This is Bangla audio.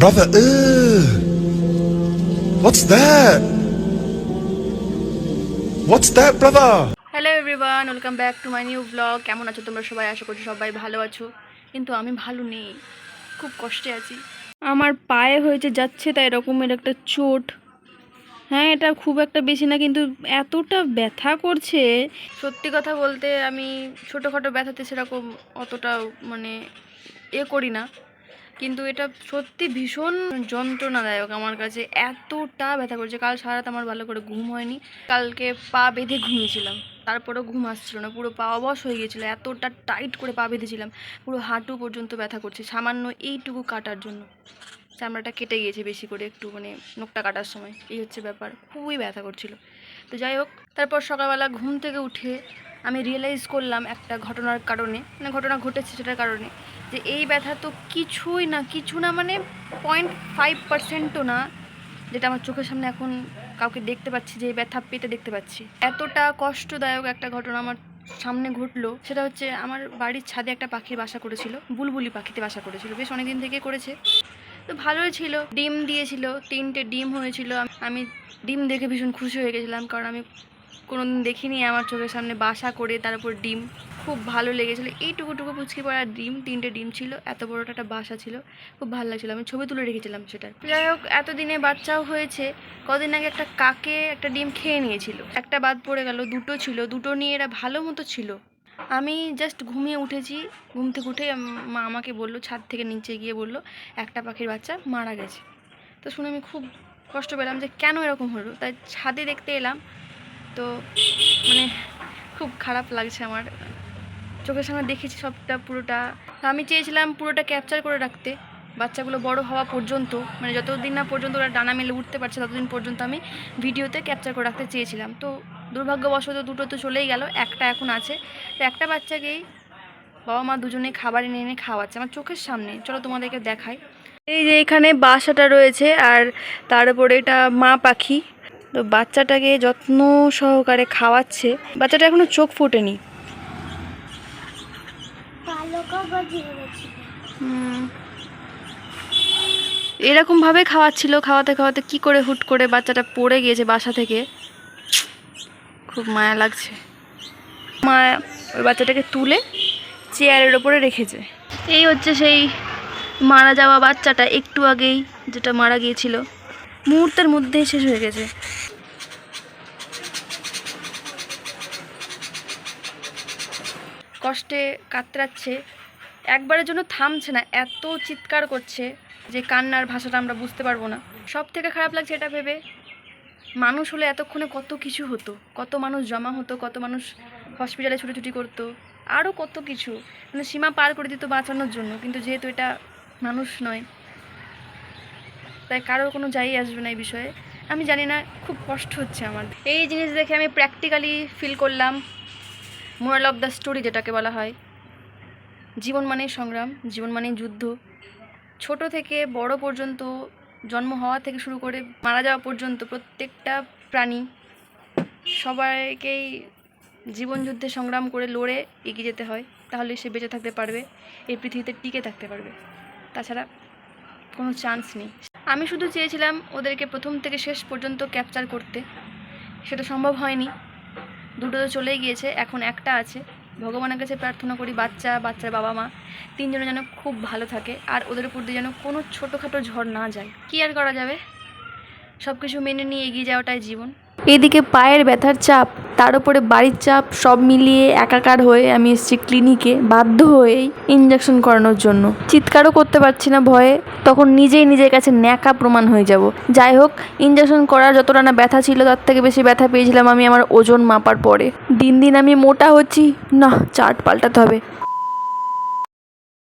Brother, ugh. What's that? What's that, brother? Hello everyone welcome back to my new blog কেমন আছো তোমরা সবাই? আশা করছি সবাই ভালো আছো। কিন্তু আমি ভালো নেই। খুব কষ্টে আছি। আমার পায়ে হয়েছে যাচ্ছে তাই এরকমের একটা চোট। হ্যাঁ এটা খুব একটা বেশি না কিন্তু এতটা ব্যথা করছে। সত্যি কথা বলতে আমি ছোটোখাটো ব্যথাতে সেরকম অতটা মানে এ করি না। কিন্তু এটা সত্যি ভীষণ যন্ত্রণাদায়ক আমার কাছে। এতটা ব্যথা করছে। কাল সারা রাত আমার ভালো করে ঘুম হয়নি। কালকে পা বেঁধে ঘুমিয়েছিলাম। তারপরেও ঘুম আসছিল না। পুরো পা অবশ হয়ে গিয়েছিল। এতটা টাইট করে পা বেঁধেছিলাম। পুরো হাঁটু পর্যন্ত ব্যথা করছে। সামান্য এইটুকু কাটার জন্য। চামড়াটা কেটে গিয়েছে বেশি করে একটু মানে নখটা কাটার সময়। এই হচ্ছে ব্যাপার। খুবই ব্যথা করছিল। তো যাই হোক, তারপর সকালবেলা ঘুম থেকে উঠে আমি রিয়েলাইজ করলাম একটা ঘটনার কারণে মানে ঘটনা ঘটেছে সেটার কারণে, যে এই ব্যথা তো কিছুই না, কিছু না মানে পয়েন্ট ফাইভ পার্সেন্টও না, যেটা আমার চোখের সামনে এখন কাউকে দেখতে পাচ্ছি, যে ব্যথা পেতে দেখতে পাচ্ছি। এতটা কষ্টদায়ক একটা ঘটনা আমার সামনে ঘটলো, সেটা হচ্ছে আমার বাড়ির ছাদে একটা পাখির বাসা করেছিল, বুলবুলি পাখিতে বাসা করেছিল, বেশ অনেকদিন থেকে করেছে। তো ভালোই ছিল, ডিম দিয়েছিল, তিনটে ডিম হয়েছিল, আমি ডিম দেখে ভীষণ খুশি হয়ে গেছিলাম, কারণ আমি কোনোদিন দেখিনি, আমার চোখের সামনে বাসা করে তার উপর ডিম। খুব ভালো লেগেছিলো। এইটুকুটুকু পুচকি পড়া ডিম, তিনটে ডিম ছিল। এত বড়টা একটা বাসা ছিল। খুব ভালো লাগছিল। আমি ছবি তুলে রেখেছিলাম সেটা। যাই হোক, এতদিনে বাচ্চাও হয়েছে। কদিন আগে একটা কাকে একটা ডিম খেয়ে নিয়েছিল। একটা বাদ পড়ে গেল, দুটো ছিল। দুটো নিয়ে এরা ভালো মতো ছিল। আমি জাস্ট ঘুমিয়ে উঠেছি। ঘুম থেকে উঠে মা আমাকে বলল, ছাদ থেকে নিচে গিয়ে বলল, একটা পাখির বাচ্চা মারা গেছে। তো শুনে আমি খুব কষ্ট পেলাম যে কেন এরকম হলো। তাই ছাদে দেখতে এলাম। তো মানে খুব খারাপ লাগছে আমার। চোখের সামনে দেখেছি সবটা, পুরোটা। আমি চেয়েছিলাম পুরোটা ক্যাপচার করে রাখতে, বাচ্চাগুলো বড় হওয়া পর্যন্ত মানে যতদিন না পর্যন্ত ওরা ডানা মেলে উঠতে পারছে, ততদিন পর্যন্ত আমি ভিডিওতে ক্যাপচার করে রাখতে চেয়েছিলাম। তো দুর্ভাগ্যবশত দুটো তো চলেই গেল, একটা এখন আছে। তো একটা বাচ্চাকেই বাবা মা দুজনে খাবার এনে এনে খাওয়াচ্ছে আমার চোখের সামনে। চলো তোমাদেরকে দেখাই। এই যে এখানে বাসাটা রয়েছে, আর তার উপরে এটা মা পাখি। তো বাচ্চাটাকে যত্ন সহকারে খাওয়াচ্ছে। বাচ্চাটা এখনও চোখ ফুটেনি। এরকমভাবে খাওয়াচ্ছিল খাওয়াতে খাওয়াতে কি করে হুট করে বাচ্চাটা পড়ে গিয়েছে বাসা থেকে? খুব মায়া লাগছে। মা ওই বাচ্চাটাকে তুলে চেয়ারের ওপরে রেখেছে। এই হচ্ছে সেই মারা যাওয়া বাচ্চাটা একটু আগেই যেটা মারা গিয়েছিল। মুহূর্তের মধ্যেই শেষ হয়ে গেছে। কষ্টে কাতরাচ্ছে, একবারের জন্য থামছে না, এত চিৎকার করছে যে কান্নার ভাষাটা আমরা বুঝতে পারব না। সব থেকে খারাপ লাগছে এটা ভেবে মানুষ হলে এতক্ষণে কত কিছু হতো, কত মানুষ জমা হতো, কত মানুষ হসপিটালে ছুটোছুটি করতো আরও কত কিছু। মানে সীমা পার করে দিত বাঁচানোর জন্য, কিন্তু যেহেতু এটা মানুষ নয়, তাই কারোর কোনো যাই আসবে না এই বিষয়ে। আমি জানি না, খুব কষ্ট হচ্ছে আমার। এই জিনিস দেখে আমি প্র্যাকটিক্যালি ফিল করলাম। মোরাল অফ দ্য স্টোরি যেটাকে বলা হয়। জীবন মানেই সংগ্রাম, জীবন মানেই যুদ্ধ। ছোট থেকে বড় পর্যন্ত, জন্ম হওয়া থেকে শুরু করে মারা যাওয়া পর্যন্ত প্রত্যেকটা প্রাণী সবাইকেই জীবন যুদ্ধে সংগ্রাম করে লড়ে এগিয়ে যেতে হয়, তাহলে সে বেঁচে থাকতে পারবে, এই পৃথিবীতে টিকে থাকতে পারবে। তাছাড়া কোনো চান্স নেই। আমি শুধু চেয়েছিলাম ওদেরকে প্রথম থেকে শেষ পর্যন্ত ক্যাপচার করতে। সেটা সম্ভব হয়নি। দুটো তো চলেই গিয়েছে, এখন একটা আছে। ভগবানের কাছে প্রার্থনা করি, বাচ্চা, বাচ্চার বাবা, মা, তিনজনে যেন খুব ভালো থাকে, আর ওদের উপর দিয়ে যেন কোনো ছোটোখাটো ঝড় না যায়। কী আর করা যাবে? সব কিছু মেনে নিয়ে এগিয়ে যাওয়াটাই জীবন। এদিকে পায়ের ব্যথার চাপ, তার উপরে বাড়ির চাপ, সব মিলিয়ে একাকার হয়ে আমি এসেছি ক্লিনিকে বাধ্য হয়েই ইঞ্জেকশন করানোর জন্য। চিৎকারও করতে পারছি না ভয়ে, তখন নিজেই নিজের কাছে ন্যাকা প্রমাণ হয়ে যাব। যাই হোক ইঞ্জেকশন করার যতটা না ব্যথা ছিল, তার থেকে বেশি ব্যথা পেয়েছিলাম আমি আমার ওজন মাপার পরে। দিন দিন আমি মোটা হচ্ছি না চার্ট পাল্টাতে হবে।